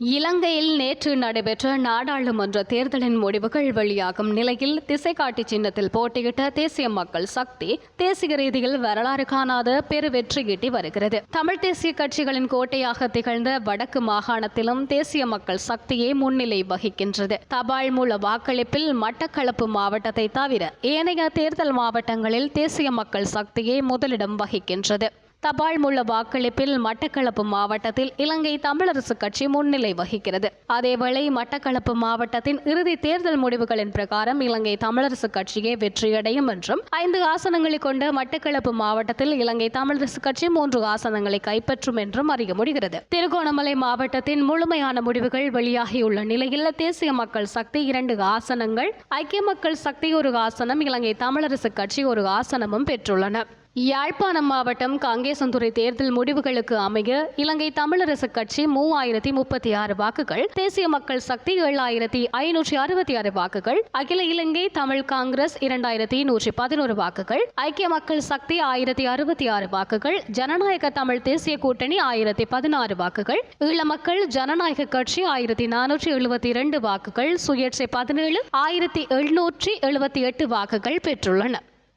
இலங்கையில் நேற்று நடைபெற்ற நாடாளுமன்ற தேர்தலின் முடிவுகள் வெளியாகும் நிலையில் திசைகாட்டி சின்னத்தில் போட்டியிட்ட தேசிய மக்கள் சக்தி தேசிய ரீதியில் வரலாறு காணாத பெரு வெற்றியீட்டி வருகிறது. தமிழ் தேசிய கட்சிகளின் கோட்டையாக திகழ்ந்த வடக்கு மாகாணத்திலும் தேசிய மக்கள் சக்தியே முன்னிலை வகிக்கின்றது. தபால் மூல வாக்களிப்பில் மட்டக்களப்பு மாவட்டத்தை தவிர ஏனைய தேர்தல் மாவட்டங்களில் தேசிய மக்கள் சக்தியே முதலிடம் வகிக்கின்றது. தபால் மூல வாக்களிப்பில் மட்டக்களப்பு மாவட்டத்தில் இலங்கை தமிழரசு கட்சி முன்னிலை வகிக்கிறது. அதேவேளை மட்டக்களப்பு மாவட்டத்தின் இறுதி தேர்தல் முடிவுகளின் பிரகாரம் இலங்கை தமிழரசு கட்சியே வெற்றியடையும் என்றும் ஐந்து ஆசனங்களை கொண்ட மட்டக்களப்பு மாவட்டத்தில் இலங்கை தமிழரசு கட்சி மூன்று ஆசனங்களை கைப்பற்றும் என்றும் அறிய முடிகிறது. திருகோணமலை மாவட்டத்தின் முழுமையான முடிவுகள் வெளியாகியுள்ள நிலையில் தேசிய மக்கள் சக்தி இரண்டு ஆசனங்கள் ஐக்கிய மக்கள் சக்தி ஒரு ஆசனம் இலங்கை தமிழரசு கட்சி ஒரு ஆசனமும் பெற்றுள்ளன. யாழ்ப்பாணம் மாவட்டம் காங்கேசந்துறை தேர்தல் முடிவுகளுக்கு அமைய இலங்கை தமிழரசு கட்சி மூவாயிரத்தி முப்பத்தி ஆறு வாக்குகள் தேசிய மக்கள் சக்தி ஏழாயிரத்தி ஐநூற்றி அறுபத்தி ஆறு வாக்குகள் அகில இலங்கை தமிழ் காங்கிரஸ் இரண்டாயிரத்தி நூற்றி பதினோரு வாக்குகள் ஐக்கிய மக்கள் சக்தி ஆயிரத்தி அறுபத்தி ஆறு வாக்குகள் ஜனநாயக தமிழ் தேசிய கூட்டணி ஆயிரத்தி பதினாறு வாக்குகள் ஈழ மக்கள் ஜனநாயக கட்சி ஆயிரத்தி நானூற்றி எழுபத்தி இரண்டு வாக்குகள் சுயேட்சை பதினேழு ஆயிரத்தி எழுநூற்றி எழுபத்தி எட்டு வாக்குகள் பெற்றுள்ளன.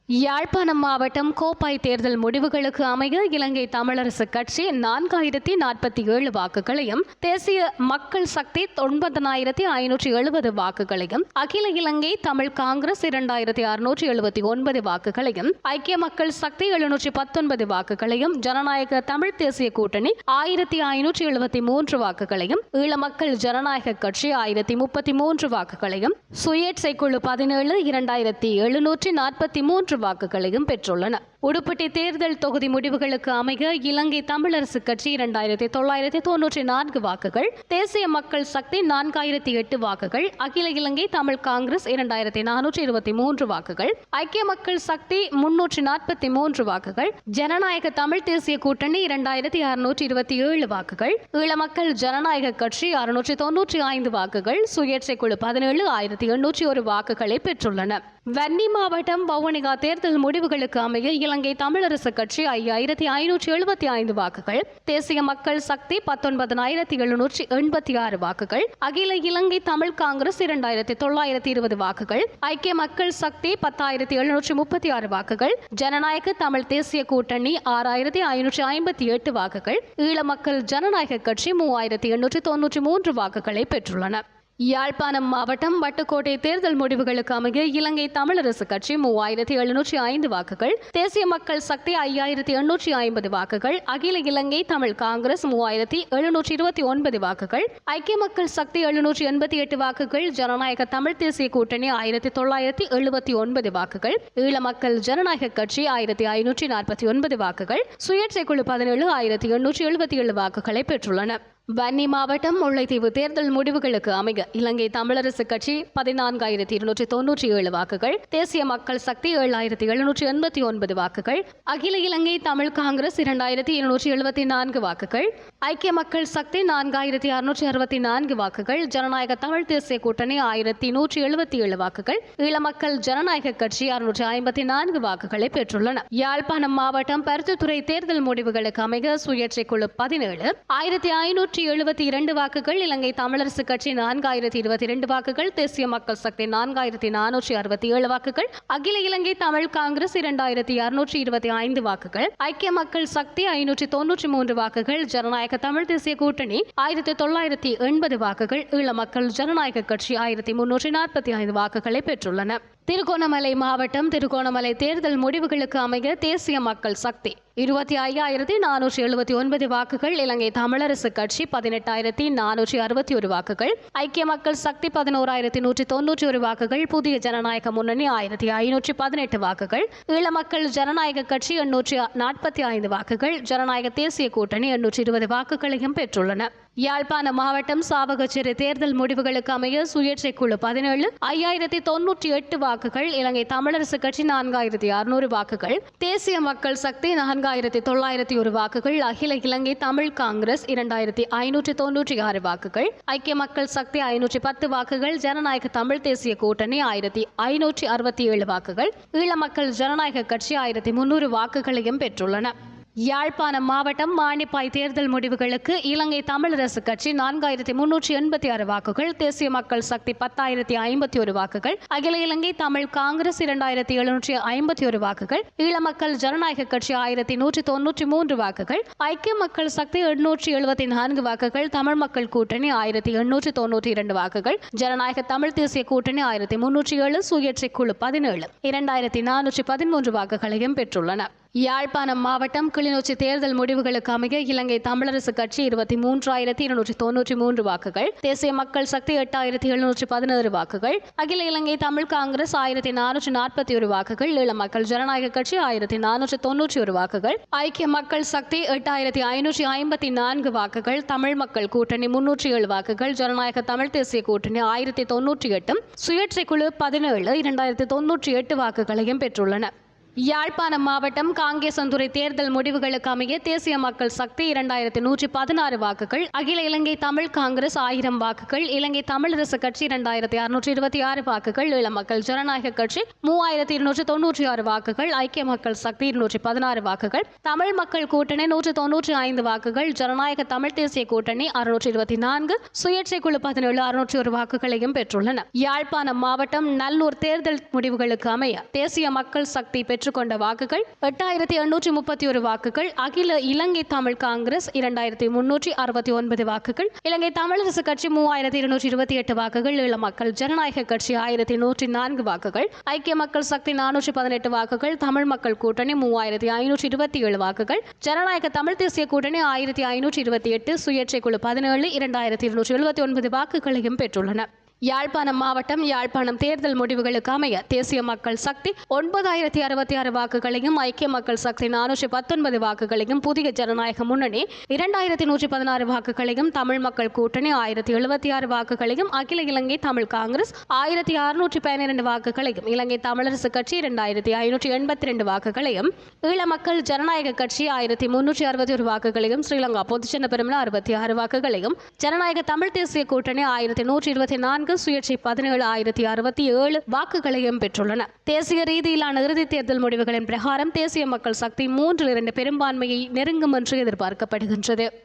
யாழ்ப்பாணம் மாவட்டம் கோப்பாய் தேர்தல் முடிவுகளுக்கு அமைய இலங்கை தமிழரசு கட்சி நான்காயிரத்தி நாற்பத்தி ஏழு வாக்குகளையும் தேசிய மக்கள் சக்தி ஒன்பதனாயிரத்தி ஐநூற்றி எழுபது வாக்குகளையும் அகில இலங்கை தமிழ் காங்கிரஸ் இரண்டாயிரத்தி அறுநூற்றி எழுபத்தி ஒன்பது வாக்குகளையும் ஐக்கிய மக்கள் சக்தி எழுநூற்றி பத்தொன்பது வாக்குகளையும் ஜனநாயக தமிழ் தேசிய கூட்டணி ஆயிரத்தி ஐநூற்றி எழுபத்தி மூன்று வாக்குகளையும் ஈழ மக்கள் ஜனநாயக கட்சி ஆயிரத்தி முப்பத்தி மூன்று வாக்குகளையும் சுயேட்சை குழு பதினேழு இரண்டாயிரத்தி எழுநூற்றி நாற்பத்தி மூன்று வாக்குகளையும் பெற்றுள்ளன. உடுப்பட்டி தேர்தல் தொகுதி முடிவுகளுக்கு அமைய இலங்கை தமிழரசு கட்சி இரண்டாயிரத்தி தொள்ளாயிரத்தி தொன்னூற்றி நான்கு வாக்குகள் தேசிய மக்கள் சக்தி நான்காயிரத்தி எட்டு வாக்குகள் அகில இலங்கை தமிழ் காங்கிரஸ் இரண்டாயிரத்தி நானூற்றி இருபத்தி மூன்று வாக்குகள் ஐக்கிய மக்கள் சக்தி முன்னூற்றி நாற்பத்தி மூன்று வாக்குகள் ஜனநாயக தமிழ் தேசிய கூட்டணி இரண்டாயிரத்தி அறுநூற்றி இருபத்தி ஏழு வாக்குகள் ஈழமக்கள் ஜனநாயக கட்சி அறுநூற்றி தொன்னூற்றி ஐந்து வாக்குகள் சுயேட்சை குழு பதினேழு ஆயிரத்தி எண்ணூற்றி ஒரு வாக்குகளை பெற்றுள்ளன. வன்னி மாவட்டம் வவுனிகா தேர்தல் முடிவுகளுக்கு அமைய இலங்கை தமிழரசு கட்சி ஐயாயிரத்தி ஐநூற்றி எழுபத்தி ஐந்து வாக்குகள் தேசிய மக்கள் சக்தி பத்தொன்பதனாயிரத்தி எழுநூற்றி எண்பத்தி ஆறு வாக்குகள் அகில இலங்கை தமிழ் காங்கிரஸ் இரண்டாயிரத்தி தொள்ளாயிரத்தி இருபது வாக்குகள் ஐக்கிய மக்கள் சக்தி பத்தாயிரத்தி எழுநூற்றி முப்பத்தி ஆறு வாக்குகள் ஜனநாயக தமிழ் தேசிய கூட்டணி ஆறாயிரத்தி ஐநூற்றி ஐம்பத்தி எட்டு வாக்குகள் ஈழ மக்கள் ஜனநாயக கட்சி மூவாயிரத்தி எண்ணூற்றி தொன்னூற்றி மூன்று வாக்குகளை பெற்றுள்ளன. யாழ்ப்பாணம் மாவட்டம் வட்டுக்கோட்டை தேர்தல் முடிவுகளுக்கு அமைய இலங்கை தமிழரசு கட்சி மூவாயிரத்தி எழுநூற்றி ஐந்து வாக்குகள் தேசிய மக்கள் சக்தி ஐயாயிரத்தி எண்ணூற்றி ஐம்பது வாக்குகள் அகில இலங்கை தமிழ் காங்கிரஸ் மூவாயிரத்தி எழுநூற்றி இருபத்தி ஒன்பது வாக்குகள் ஐக்கிய மக்கள் சக்தி எழுநூற்றி எண்பத்தி எட்டு வாக்குகள் ஜனநாயக தமிழ் தேசிய கூட்டணி ஆயிரத்தி தொள்ளாயிரத்தி எழுபத்தி ஒன்பது வாக்குகள் ஈழ மக்கள் ஜனநாயக கட்சி ஆயிரத்தி ஐநூற்றி நாற்பத்தி ஒன்பது வாக்குகள் சுயேட்சை குழு பதினேழு ஆயிரத்தி எண்ணூற்றி எழுபத்தி ஏழு வாக்குகளை பெற்றுள்ளன. வன்னி மாவட்டம் முல்லைத்தீவு தேர்தல் முடிவுகளுக்கு அமைக. இலங்கை தமிழரசு கட்சி பதினான்காயிரத்தி இருநூற்றி தொன்னூற்றி ஏழு வாக்குகள் தேசிய மக்கள் சக்தி ஏழாயிரத்தி எழுநூற்றி எண்பத்தி ஒன்பது வாக்குகள் அகில இலங்கை தமிழ் காங்கிரஸ் இரண்டாயிரத்தி இருநூற்றி எழுபத்தி நான்கு வாக்குகள் ஐக்கிய மக்கள் சக்தி நான்காயிரத்தி அறுநூற்றி அறுபத்தி நான்கு வாக்குகள் ஜனநாயக தமிழ் தேசிய கூட்டணி ஆயிரத்தி நூற்றி எழுபத்தி ஏழு வாக்குகள் ஈழமக்கள் ஜனநாயக கட்சி அறுநூற்றி ஐம்பத்தி நான்கு வாக்குகளை பெற்றுள்ளன. யாழ்ப்பாணம் மாவட்டம் பருத்தித்துறை தேர்தல் முடிவுகளுக்கு அமைக. சுயேட்சை குழு பதினேழு ஆயிரத்தி ஐநூற்றி நூற்றி எழுபத்தி இரண்டு வாக்குகள் இலங்கை தமிழரசு கட்சி நான்காயிரத்தி இருபத்தி இரண்டு வாக்குகள் தேசிய மக்கள் சக்தி நான்காயிரத்தி நானூற்றி அறுபத்தி ஏழு வாக்குகள் அகில இலங்கை தமிழ் காங்கிரஸ் இரண்டாயிரத்தி அறுநூற்றி இருபத்தி ஐந்து வாக்குகள் ஐக்கிய மக்கள் சக்தி ஐநூற்றி தொன்னூற்றி மூன்று வாக்குகள் ஜனநாயக தமிழ் தேசிய கூட்டணி ஆயிரத்தி தொள்ளாயிரத்தி எண்பது வாக்குகள் ஈழ மக்கள் ஜனநாயக கட்சி ஆயிரத்தி முன்னூற்றி நாற்பத்தி ஐந்து வாக்குகளை பெற்றுள்ளன. திருகோணமலை மாவட்டம் திருகோணமலை தேர்தல் முடிவுகளுக்கு அமைய தேசிய மக்கள் சக்தி. இருபத்தி ஐயாயிரத்தி நானூற்றி எழுபத்தி ஒன்பது வாக்குகள் இலங்கை தமிழரசு கட்சி பதினெட்டாயிரத்தி நானூற்றி அறுபத்தி ஒரு வாக்குகள். ஐக்கிய மக்கள் சக்தி பதினோராயிரத்தி நூற்றி தொன்னூற்றி ஒரு வாக்குகள் புதிய ஜனநாயக முன்னணி ஆயிரத்தி ஐநூற்றி பதினெட்டு வாக்குகள். ஈழ மக்கள் ஜனநாயக கட்சி எண்ணூற்றி நாற்பத்தி ஐந்து வாக்குகள் ஜனநாயக தேசிய கூட்டணி எண்ணூற்றி இருபது வாக்குகளையும் பெற்றுள்ளன. யாழ்ப்பாண மாவட்டம் சாவகச்சேரி தேர்தல் முடிவுகளுக்கு அமைய சுயேட்சை குழு பதினேழு ஐயாயிரத்தி தொன்னூற்றி எட்டு வாக்குகள் இலங்கை தமிழரசு கட்சி நான்காயிரத்தி அறுநூறு வாக்குகள் தேசிய மக்கள் சக்தி நான்காயிரத்தி தொள்ளாயிரத்தி ஒரு வாக்குகள் அகில இலங்கை தமிழ் காங்கிரஸ் இரண்டாயிரத்தி ஐநூற்றி தொன்னூற்றி ஆறு வாக்குகள் ஐக்கிய மக்கள் சக்தி ஐநூற்றி பத்து வாக்குகள் ஜனநாயக தமிழ் தேசிய கூட்டணி ஆயிரத்தி ஐநூற்றி அறுபத்தி ஏழு வாக்குகள் ஈழ மக்கள் ஜனநாயக கட்சி ஆயிரத்தி முன்னூறு வாக்குகளையும் பெற்றுள்ளன. யாழ்ப்பாணம் மாவட்டம் மானிப்பாய் தேர்தல் முடிவுகளுக்கு இலங்கை தமிழரசு கட்சி நான்காயிரத்தி முன்னூற்றி எண்பத்தி ஆறு வாக்குகள் தேசிய மக்கள் சக்தி பத்தாயிரத்தி ஐம்பத்தி ஒரு வாக்குகள் அகில இலங்கை தமிழ் காங்கிரஸ் இரண்டாயிரத்தி எழுநூற்றி ஐம்பத்தி ஒரு வாக்குகள் ஈழமக்கள் ஜனநாயக கட்சி ஆயிரத்தி நூற்றி தொன்னூற்றி மூன்று வாக்குகள் ஐக்கிய மக்கள் சக்தி எண்ணூற்றி எழுபத்தி நான்கு வாக்குகள் தமிழ் மக்கள் கூட்டணி ஆயிரத்தி எண்ணூற்றி தொன்னூற்றி இரண்டு வாக்குகள் ஜனநாயக தமிழ் தேசிய கூட்டணி ஆயிரத்தி முன்னூற்றி ஏழு சுயேட்சை குழு பதினேழு. இரண்டாயிரத்தி நானூற்றி பதிமூன்று வாக்குகளையும் பெற்றுள்ளன. யாழ்ப்பாணம் மாவட்டம் கிளிநொச்சி தேர்தல் முடிவுகளுக்கு அமைய இலங்கை தமிழரசு கட்சி இருபத்தி மூன்றாயிரத்தி இருநூற்றி தொன்னூற்றி மூன்று வாக்குகள் தேசிய மக்கள் சக்தி எட்டாயிரத்தி எழுநூற்றி பதினாறு வாக்குகள் அகில இலங்கை தமிழ் காங்கிரஸ் ஆயிரத்தி நானூற்றி நாற்பத்தி ஒரு வாக்குகள் ஈழ மக்கள் ஜனநாயக கட்சி ஆயிரத்தி நானூற்றி தொன்னூற்றி ஒரு வாக்குகள் ஐக்கிய மக்கள் சக்தி எட்டாயிரத்தி ஐநூற்றி ஐம்பத்தி நான்கு வாக்குகள் தமிழ் மக்கள் கூட்டணி முன்னூற்றி ஏழு வாக்குகள் ஜனநாயக தமிழ் தேசிய கூட்டணி ஆயிரத்தி தொன்னூற்றி எட்டும் சுயேட்சை குழு பதினேழு இரண்டாயிரத்தி தொன்னூற்றி எட்டு வாக்குகளையும் பெற்றுள்ளன. யாழ்ப்பாணம் மாவட்டம் காங்கேசந்துறை தேர்தல் முடிவுகளுக்கு அமைய தேசிய மக்கள் சக்தி இரண்டாயிரத்தி நூற்றி பதினாறு வாக்குகள் அகில இலங்கை தமிழ் காங்கிரஸ் ஆயிரம் வாக்குகள் இலங்கை தமிழரசு கட்சி இரண்டாயிரத்தி அறுநூற்றி இருபத்தி ஆறு வாக்குகள் இள மக்கள் ஜனநாயக கட்சி மூவாயிரத்தி இருநூற்றி தொன்னூற்றி ஆறு வாக்குகள் ஐக்கிய மக்கள் சக்தி இருநூற்றி பதினாறு வாக்குகள் தமிழ் மக்கள் கூட்டணி நூற்றி தொன்னூற்றி ஐந்து வாக்குகள் ஜனநாயக தமிழ் தேசிய கூட்டணி அறுநூற்றி இருபத்தி நான்கு சுயேட்சை குழு பதினேழு அறுநூற்றி ஒரு வாக்குகளையும் பெற்றுள்ளன. யாழ்ப்பாணம் மாவட்டம் நல்லூர் தேர்தல் முடிவுகளுக்கு அமைய தேசிய மக்கள் சக்தி பெற்று பெற்றுக்கொண்ட வாக்குகள் எட்டாயிரத்தி எண்ணூற்றி முப்பத்தி ஒரு வாக்குகள். அகில இலங்கை தமிழ் காங்கிரஸ் இரண்டாயிரத்தி முன்னூற்றி அறுபத்தி ஒன்பது வாக்குகள். இலங்கை தமிழரசு கட்சி மூவாயிரத்தி இருநூற்றி இருபத்தி எட்டு வாக்குகள். ஈழ மக்கள் ஜனநாயக கட்சி ஆயிரத்தி நூற்றி நான்கு வாக்குகள். ஐக்கிய மக்கள் சக்தி நானூற்றி பதினெட்டு வாக்குகள். தமிழ் மக்கள் கூட்டணி மூவாயிரத்தி ஐநூற்றி இருபத்தி ஏழு வாக்குகள். ஜனநாயக தமிழ் தேசிய கூட்டணி ஆயிரத்தி ஐநூற்றி இருபத்தி எட்டு. சுயேட்சை குழு பதினேழு இரண்டாயிரத்தி இருநூற்றி எழுபத்தி ஒன்பது வாக்குகளையும் பெற்றுள்ளன. யாழ்ப்பாணம் மாவட்டம் யாழ்ப்பாணம் தேர்தல் முடிவுகளுக்கு அமைய தேசிய மக்கள் சக்தி ஒன்பதாயிரத்தி அறுபத்தி ஆறு வாக்குகளையும் ஐக்கிய மக்கள் சக்தி நானூற்றி பத்தொன்பது வாக்குகளையும் புதிய ஜனநாயக முன்னணி இரண்டாயிரத்தி நூற்றி பதினாறு வாக்குகளையும் தமிழ் மக்கள் கூட்டணி ஆயிரத்தி எழுபத்தி ஆறு வாக்குகளையும் அகில இலங்கை தமிழ் காங்கிரஸ் ஆயிரத்தி அறுநூற்றி பதினிரண்டு வாக்குகளையும் இலங்கை தமிழரசு கட்சி இரண்டாயிரத்தி ஐநூற்றி எண்பத்தி ரெண்டு வாக்குகளையும் ஈழ மக்கள் ஜனநாயக கட்சி ஆயிரத்தி முன்னூற்றி அறுபத்தி ஒரு வாக்குகளையும் ஸ்ரீலங்கா பொதுஜன பெருமன அறுபத்தி ஆறு வாக்குகளையும் ஜனநாயக தமிழ் தேசிய கூட்டணி ஆயிரத்தி நூற்றி இருபத்தி நான்கு நான்கு சுயேட்சை பதினேழு ஆயிரத்தி அறுபத்தி ஏழு வாக்குகளையும் பெற்றுள்ளன. தேசிய ரீதியிலான இறுதித் தேர்தல் முடிவுகளின் பிரகாரம் தேசிய மக்கள் சக்தி மூன்றில் இரண்டு பெரும்பான்மையை நெருங்கும் என்று எதிர்பார்க்கப்படுகின்றது.